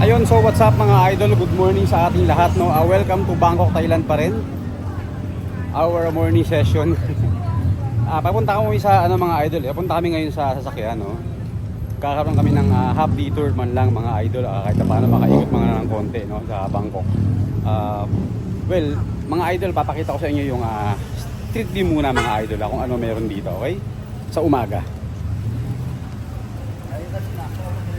Ayun, so what's up mga idol? Good morning sa ating lahat. No? Ah, welcome to Bangkok, Thailand pa rin. Our morning session. Ah, papunta kami sa ano mga idol. eh. Papunta kami ngayon sa sasakyan, no. Kakaroon kami ng ah, half day tour man lang mga idol. Ah, kahit na paano makaikot mga ng konti, no, sa Bangkok. Ah, well, mga idol, papakita ko sa inyo yung ah, street view muna mga idol, ah, kung ano meron dito, okay? Sa umaga. Is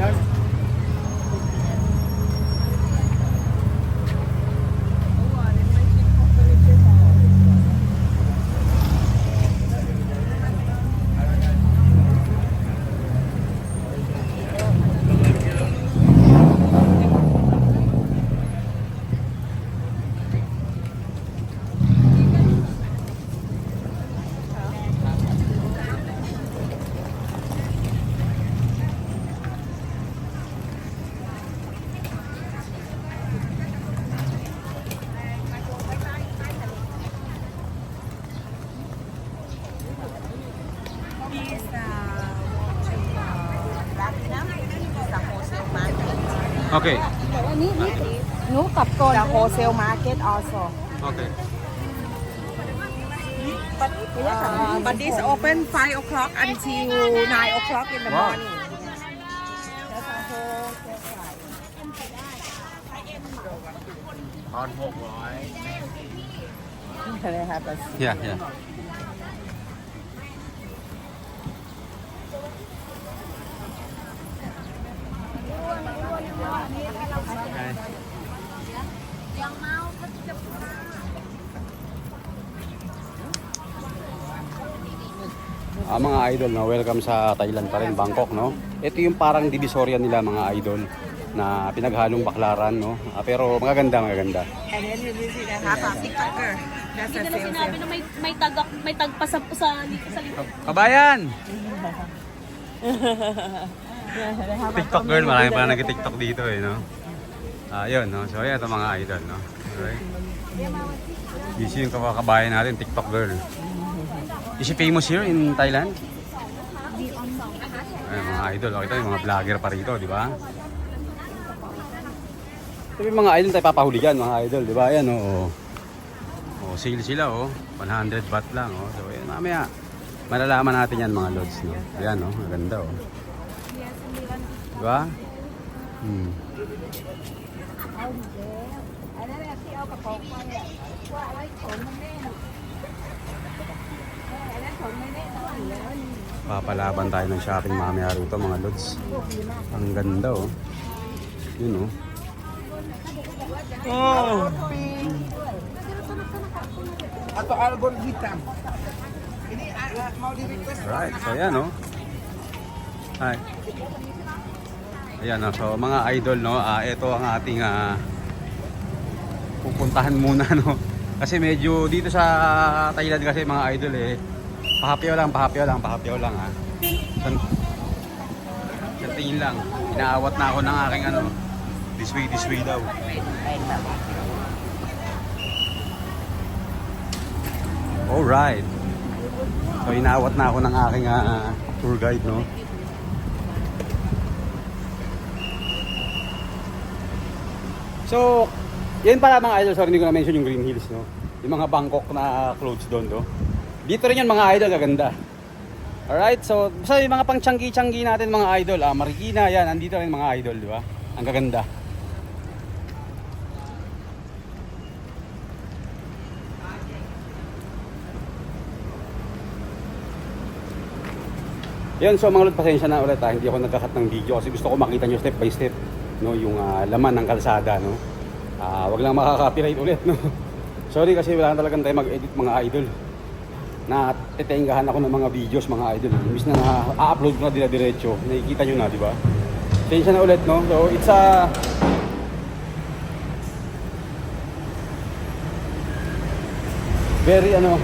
uh, Uh, okay. No The wholesale market also. Okay. But, uh, but this open 5 o'clock until 9 o'clock in the Wow. morning. Yeah, yeah. Ah, mga idol, no? welcome sa Thailand pa rin, Bangkok, no? Ito yung parang divisorya nila, mga idol, na pinaghalong baklaran, no? Ah, pero magaganda, magaganda. And then you see they have a TikToker. That's Hindi a sinabi na may may tagak may tagpasa po sa dito sa likod. Kabayan! TikTok girl, marami pa nag-TikTok dito eh, no? Ah, yun, no? So, ayan, ito mga idol, no? Alright. Busy yung kabayan natin, TikTok girl. Is she famous here in Thailand? Ay, mga idol, okay tayo, mga vlogger pa rito, di ba? Sabi mga idol tayo papahuligan, mga idol, di ba? Ayan, oo. O, sale sila, oh. 100 baht lang, oh. So, ayan, mamaya, malalaman natin yan mga lods, no? Ayan, oh, maganda, oh. Di ba? Hmm. Ano, kasi ako kapag Papalaban tayo ng shopping mamaya rito mga lods. Ang ganda oh. Yun oh. Oh! Atau algon hitam. Ini ah, ah, mau di request Right, so ayan oh. Hi. Ayan oh, so mga idol no, ah ito ang ating ah pupuntahan muna no. Kasi medyo dito sa Thailand kasi mga idol eh pahapyaw lang, pahapyaw lang, pahapyaw lang ha. San, sa tingin lang, inaawat na ako ng aking ano, this way, this way daw. Alright. So inawat na ako ng aking ah, tour guide, no? So, yan pala mga idol, sorry hindi ko na-mention yung Green Hills, no? Yung mga Bangkok na clothes doon, no? Dito rin yan mga idol, gaganda. Alright, so sa yung mga pang tiyanggi natin mga idol, ah, Marikina, yan, andito rin mga idol, di ba? Ang gaganda. Yan, so mga lord, pasensya na ulit ha. Hindi ako nagkakat ng video kasi gusto ko makita nyo step by step no, yung ah, laman ng kalsada. No? Ah, wag lang makaka-copyright ulit. No? Sorry kasi wala talagang tayo mag-edit mga idol. Na tetenggahan ako ng mga videos mga idol. Imbis na na-upload ko na dila diretso. Nakikita nyo na, di ba? Pasensya na ulit, no? So, it's a... Very, ano,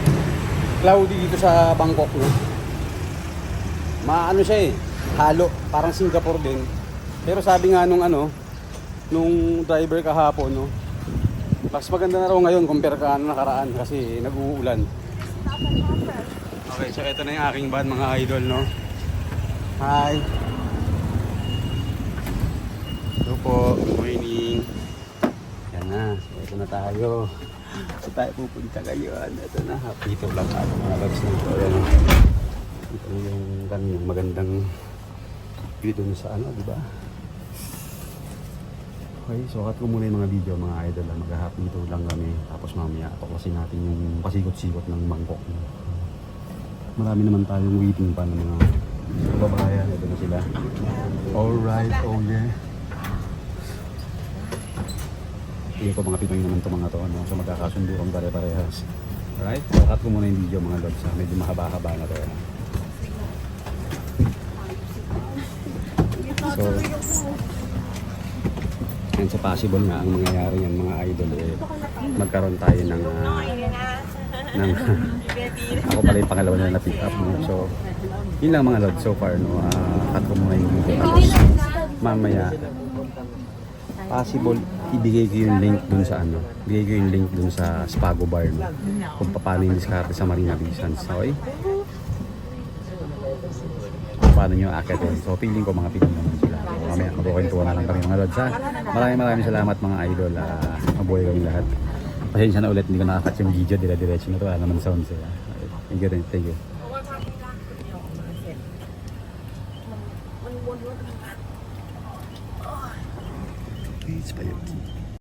cloudy dito sa Bangkok, no? maano siya eh, halo, parang Singapore din. Pero sabi nga nung ano, nung driver kahapon, no, mas maganda na raw ngayon compare ka ano nakaraan kasi nag-uulan. Okay, so ito na yung aking van mga idol, no? Hi! Hello po, good morning. Yan na, so ito na tayo. So tayo pupunta ngayon. Ito na, happy to vlog ako mga loves na ito. Ayan. Ito yung magandang view dun sa ano, di ba? Okay, so cut ko muna yung mga video mga idol. ah. Mag-happy to lang kami. Tapos mamaya, tuklasin natin yung pasikot-sikot ng Bangkok. Marami naman tayong waiting pa ng mga babayan. Ito na sila. Alright, oh yeah. Tingin ko mga Pinoy naman to mga to. Ano? So magkakasundo kami pare-parehas. Alright, so cut ko muna yung video mga lods. ha. Medyo mahaba-haba na to. eh. So, and so possible nga ang mangyayari yan mga idol eh, magkaroon tayo ng ah, ng ako pala yung pangalawa na pick up no? so yun lang mga lods so far no uh, cut ko muna yung video tapos mamaya possible ibigay ko yung link dun sa ano ibigay ko yung link dun sa Spago Bar no? kung paano yung diskarte sa Marina Bay Sands okay kung paano nyo akit so feeling ko mga Pinoy naman mamaya. Magkukwentuhan na lang kami mga lods ha? Maraming maraming salamat mga idol. Uh, mabuhay kami lahat. Pasensya na ulit hindi ko nakakat yung video. Dire-diretso na to. Wala naman sound sila thank you thank you